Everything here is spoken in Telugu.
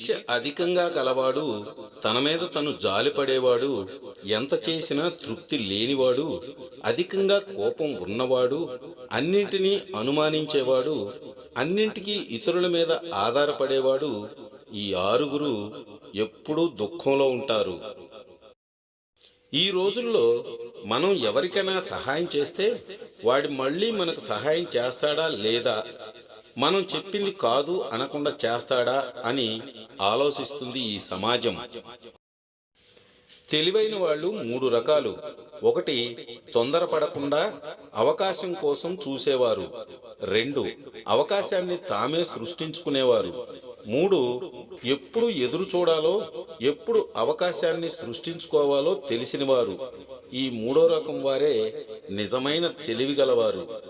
ఈర్ష్య అధికంగా గలవాడు తన మీద తను జాలిపడేవాడు ఎంత చేసినా తృప్తి లేనివాడు అధికంగా కోపం ఉన్నవాడు అన్నింటినీ అనుమానించేవాడు అన్నింటికీ ఇతరుల మీద ఆధారపడేవాడు ఈ ఆరుగురు ఎప్పుడూ దుఃఖంలో ఉంటారు. ఈ రోజుల్లో మనం ఎవరికైనా సహాయం చేస్తే వాడు మళ్ళీ మనకు సహాయం చేస్తాడా లేదా? మనం చెప్పింది కాదు అనకుండా చేస్తాడా అని ఆలోచిస్తుంది ఈ సమాజం. తెలివైన వాళ్ళు మూడు రకాలు. ఒకటి తొందరపడకుండా అవకాశం కోసం చూసేవారు. రెండు అవకాశాన్ని తామే సృష్టించుకునేవారు. మూడు ఎప్పుడు ఎదురు చూడాలో ఎప్పుడు అవకాశాన్ని సృష్టించుకోవాలో తెలిసినవారు. ఈ మూడో రకం వారే నిజమైన తెలివిగలవారు